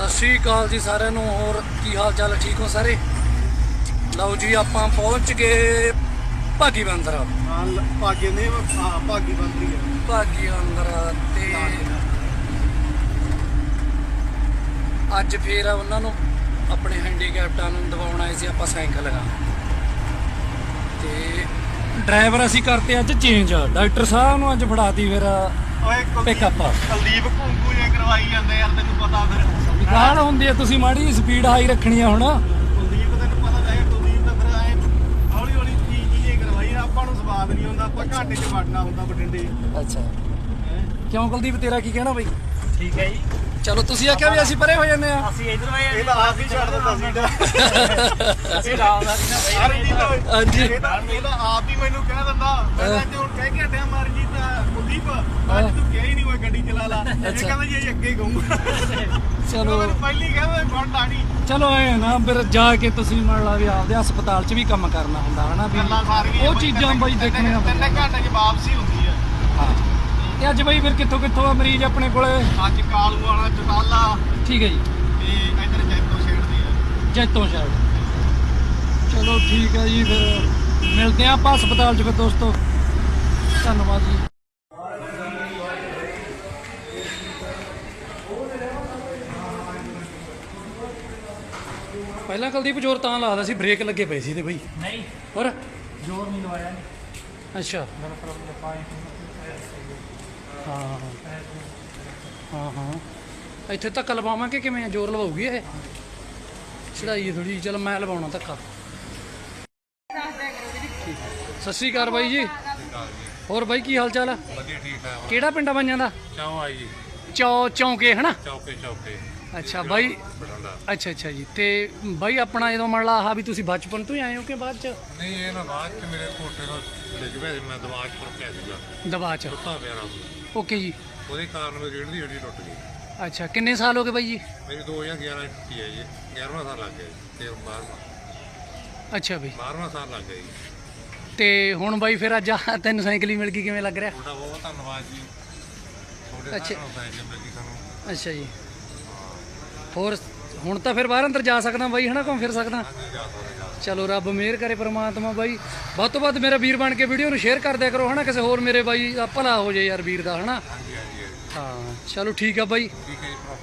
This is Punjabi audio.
ਸਤਿ ਸ਼੍ਰੀ ਅਕਾਲ ਜੀ ਸਾਰਿਆਂ ਨੂੰ ਹੋਰ ਕੀ ਹਾਲ ਚਾਲ? ਠੀਕ ਹੋ ਸਾਰੇ? ਲਓ ਜੀ ਆਪਾਂ ਪਹੁੰਚ ਗਏ ਭਾਗੀ ਬੰਦਰ। ਭਾਗੇ ਨੇ ਭਾਗੀ ਬਣ ਰਹੀ ਹੈ ਭਾਗੀ ਬੰਦਰ ਤੇ ਅੱਜ ਫੇਰ ਉਹਨਾਂ ਨੂੰ ਆਪਣੇ ਹੈਂਡੀਕੈਪਟਾਂ ਨੂੰ ਦਵਾਉਣ ਆਏ ਸੀ ਆਪਾਂ ਸਾਈਕਲ ਲਗਾ ਤੇ ਡਰਾਈਵਰ ਅਸੀਂ ਕਰਤੇ ਅੱਜ ਚੇਂਜ ਡਾਕਟਰ ਸਾਹਿਬ ਨੂੰ ਅੱਜ ਫੜਾਤੀ ਫਿਰ। ਓਏ up. ਕੁਲਦੀਪ ਘੁੰਗੂ ਜੇ ਕਰਵਾਈ ਜਾਂਦੇ ਯਾਰ ਤੈਨੂੰ ਪਤਾ ਫਿਰ। ਗਾਲ ਹੁੰਦੀ ਹੈ ਤੁਸੀਂ ਮਾੜੀ ਸਪੀਡ ਹਾਈ ਰੱਖਣੀ ਆ ਹੁਣ। ਕੁਲਦੀਪ ਤੈਨੂੰ ਪਤਾ ਹੈ ਕੁਲਦੀਪ ਤਾਂ ਫਿਰ ਐ ਹੌਲੀ ਹੌਲੀ ਚੀਜ਼ ਜੇ ਕਰਵਾਈ ਆਪਾਂ ਨੂੰ ਸਵਾਦ ਨਹੀਂ ਆਉਂਦਾ ਆਪਾਂ ਘਾਟੇ 'ਚ ਵੜਨਾ ਹੁੰਦਾ ਬਠਿੰਡੇ। ਅੱਛਾ। ਕਿਉਂ ਕੁਲਦੀਪ ਤੇਰਾ ਕੀ ਕਹਿਣਾ ਬਈ? ਠੀਕ ਹੈ ਜੀ। ਚਲੋ ਤੁਸੀਂ ਆਖਿਆ ਵੀ ਅਸੀਂ ਪਰੇ ਹੋ ਜਾਂਦੇ ਆ। ਅਸੀਂ ਇਧਰ ਆਏ ਇਹ ਤਾਂ ਆਪ ਹੀ ਛੱਡ ਦਿੰਦਾ ਸੀ ਅਸੀਂ ਨਾ ਤਾਂ ਹਾਂਜੀ। ਇਹ ਤਾਂ ਇਹ ਤਾਂ ਆਪ ਹੀ ਮੈਨੂੰ ਕਹਿ ਦਿੰਦਾ ਮੈਂ ਤਾਂ ਹੁਣ ਕਹਿ ਕੇ ਹਟਿਆ ਕੁਲਦੀਪ ਅੱਜ ਤੂੰ ਕਿਹਾ ਹੀ ਨਹੀਂ ਕੋਈ ਗੱਡੀ ਚਲਾ ਲਾ। ਇਹ ਅੱਛਾ। ਕਹਿੰਦਾ ਜੀ ਇਹ ਅੱਗੇ ਹੀ ਕਹੂੰਗਾ ਚਲੋ। ਮੈਨੂੰ ਪਹਿਲੀ ਕਹਿੰਦਾ ਫੜ ਆਣੀ ਚਲੋ ਐ ਨਾ ਫਿਰ ਜਾ ਕੇ ਤੁਸੀਂ ਮੰਨ ਲਾ ਵੀ ਆਪਦੇ ਹਸਪਤਾਲ 'ਚ ਵੀ ਕੰਮ ਕਰਨਾ ਹੁੰਦਾ ਹਨਾ ਵੀ ਸਾਰੀਆਂ ਉਹ ਚੀਜ਼ਾਂ ਬਈ ਦੇਖਣੀਆਂ ਤਿੰਨ ਪੈਂਦੀਆਂ ਘੰਟੇ 'ਚ ਵਾਪਸੀ ਹੁੰਦੀ ਹੈ ਹਾਂ। ਤੇ ਅੱਜ ਬਈ ਫਿਰ ਕਿੱਥੋਂ ਕਿੱਥੋਂ ਆ ਮਰੀਜ਼ ਆਪਣੇ ਕੋਲੇ? ਅੱਜ ਕਾਲੂ ਵਾਲਾ ਚਟਾਲਾ। ਠੀਕ ਹੈ ਜੀ। ਤੇ ਇਧਰ ਜੈਤੋ ਛੇੜਦੇ ਜੈਤੋਂ ਸ਼ਾਇਦ ਚਲੋ ਠੀਕ ਹੈ ਜੀ ਫਿਰ ਮਿਲਦੇ ਆ ਆਪਾਂ ਹਸਪਤਾਲ 'ਚ ਫਿਰ ਦੋਸਤੋ। ਧੰਨਵਾਦ ਜੀ। ਪਹਿਲਾਂ ਕੁਲਦੀਪ ਜ਼ੋਰ ਤਾਂ ਲਾਦਾ ਸੀ ਬ੍ਰੇਕ ਲੱਗੇ ਪਏ ਸੀ ਤੇ ਬਈ। ਨਹੀਂ ਹੋਰ? ਜੋਰ ਨਹੀਂ ਲਵਾਇਆ। ਨਹੀਂ ਅੱਛਾ। ਮੇਰਾ ਪ੍ਰੋਬਲਮ ਪਾਏ ਹਾਂ ਹਾਂ। ਹਾਂ ਇੱਥੇ ਧੱਕਾ ਲਵਾਵਾਂਗੇ ਕਿਵੇਂ ਆ? ਜ਼ੋਰ ਲਵਾਉਗੀ ਇਹ? ਚੜਾਈ ਥੋੜੀ ਚਲ ਮੈਂ ਲਵਾਉਣਾ ਧੱਕਾ। ਸਤਿ ਸ਼੍ਰੀ ਅਕਾਲ ਬਾਈ ਜੀ। ਹੋਰ ਬਾਈ ਕੀ ਹਾਲ ਚਾਲ ਆ? ਵਧੀਆ ਠੀਕ ਠਾਕ। ਕਿਹੜਾ ਪਿੰਡ ਆ ਬਾਈਆਂ ਦਾ? ਚਾਹ ਆਈ ਜੀ। ਚੌ ਚੌਂਕੇ ਹਨਾ? ਚੌਕੇ ਚੌਕੇ। ਅੱਛਾ ਬਾਈ ਬਟਾਲਾ ਅੱਛਾ ਅੱਛਾ ਜੀ। ਤੇ ਬਾਈ ਆਪਣਾ ਜਦੋਂ ਮੰਨ ਲਾ ਆਹ ਵੀ ਤੁਸੀਂ ਬਚਪਨ ਤੋਂ ਹੀ ਆਏ ਹੋ ਕਿ ਬਾਅਦ ਚ? ਨਹੀਂ ਇਹ ਨਾ ਬਾਅਦ ਚ ਮੇਰੇ ਕੋਠੇ ਤੋਂ ਡਿੱਗ ਪਿਆ ਸੀ ਮੈਂ ਦਿਮਾਗ ਪਰ ਪਿਆ ਸੀਗਾ। ਦਬਾ ਚ। ਟੁੱਟਾ ਪਿਆ ਨਾ। ਓਕੇ ਜੀ। ਉਹਦੇ ਕਾਰਨ ਮੇਰੀ ਰੀੜ ਦੀ ਹੱਡੀ ਟੁੱਟ ਗਈ। ਅੱਛਾ ਕਿੰਨੇ ਸਾਲ ਹੋ ਗਏ ਬਾਈ ਜੀ? ਮੇਰੀ 2011 ਚ ਟੁੱਟੀ ਹੈ। ਜੀ 11ਵਾਂ ਸਾਲ ਲੱਗ ਗਿਆ ਜੀ ਤੇ 12ਵਾਂ ਅੱਛਾ ਬਈ। 12ਵਾਂ ਸਾਲ ਲੱਗ ਗਿਆ ਜੀ। ਤੇ ਹੁਣ ਬਾਈ ਫਿਰ ਅੱਜ ਆਹ ਤੈਨੂੰ ਸਾਈਕਲ ਹੀ ਮਿਲ ਗਈ ਕਿਵੇਂ ਲੱਗ ਰਿਹਾ? ਤੁਹਾਡਾ ਬਹੁਤ ਧੰਨਵਾਦ ਜੀ। ਤੁਹਾਡੇ ਅੱਛਾ। ਸਾਰਿਆਂ ਨੂੰ ਸਾਈਕਲ ਮਿਲ ਗਈ ਸਾਨੂੰ। ਅੱਛਾ ਜੀ। ਹੋਰ ਹੁਣ ਤਾਂ ਫਿਰ ਬਾਹਰ ਅੰਦਰ ਜਾ ਸਕਦਾ ਬਾਈ ਹਨਾ ਘੁੰਮ ਫਿਰ ਸਕਦਾ। ਚਲੋ ਰੱਬ ਮਿਹਰ ਕਰੇ ਪ੍ਰਮਾਤਮਾ ਬਾਈ। ਵੱਧ ਤੋਂ ਵੱਧ ਮੇਰਾ ਵੀਰ ਬਣ ਕੇ ਵੀਡੀਓ ਨੂੰ ਸ਼ੇਅਰ ਕਰ ਦਿਆ ਕਰੋ ਹਨਾ ਕਿਸੇ ਹੋਰ ਮੇਰੇ ਬਾਈ ਭਲਾ ਹੋ ਜਾਏ ਯਾਰ ਵੀਰ ਦਾ ਹਨਾ। ਹਾਂ ਚਲੋ ਠੀਕ ਆ ਬਾਈ। ਠੀਕ ਹੈ ਜੀ ਭਰਾ।